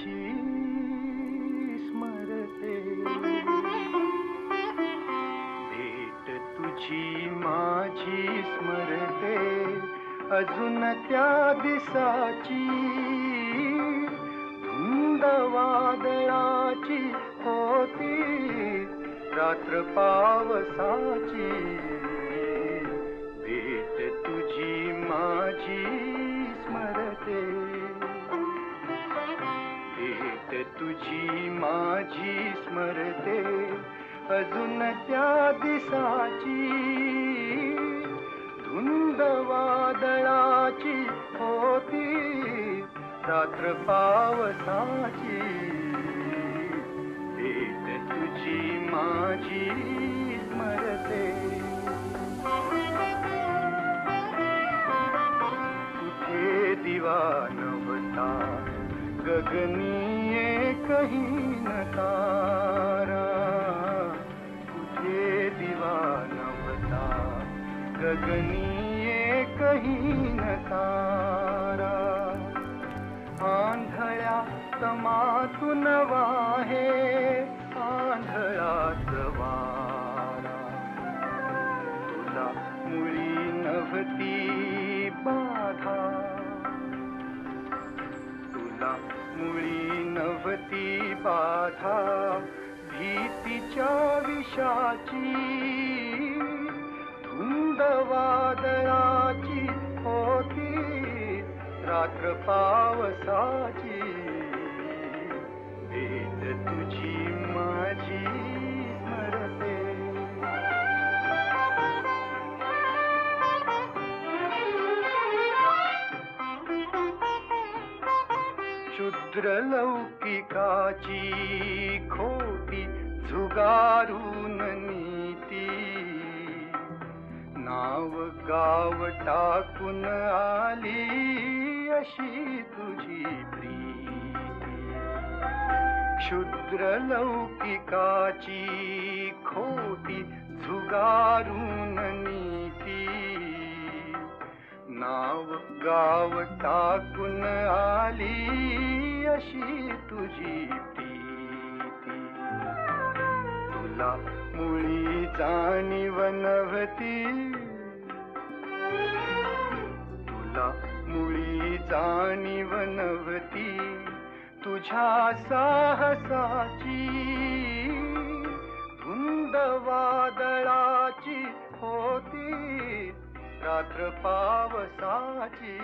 तुझी स्मरते. भेट तुझी माझी स्मरते. अजून त्या दिसाची धुंदवादळाची होती. रात्र पावसाची. भेट तुझी माझी तुझी माझी स्मरते अजून त्या दिसाची. धुंद वादळाची होती रात्र पावसाची. भेट तुझी माझी स्मरते. कुठे दिवा नव्हता गगनी कही नकारा तुझे दीवाना बता गगनीये कही न आंधळ्या तमातून वाहे आंधळाच वारा तुला मुळी नव्हती बाधा. तुला मुळी नव्हती बाधा भीतीच्या विषाची धुंद वादळाची होती रात्र पावसाची. भेट तुझी माझी क्षुद्र लौकिकाची खोटी झुगारून नीती. नाव गाव टाकून आली अशी तुझी प्रीती. क्षुद्र लौकिकाची खोटी झुगारून नीती. नाव गाव टाकून आली अशी तुझी प्रीती. तुला मुळी जाणीव नव्हती तुला मुळी जाणीव नव्हती तुझ्या साहसाची धुंद वादळाची होती. रात्र पावसाची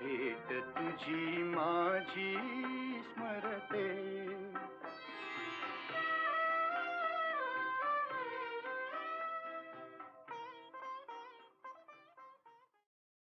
भेट तुझी माझी स्मरते.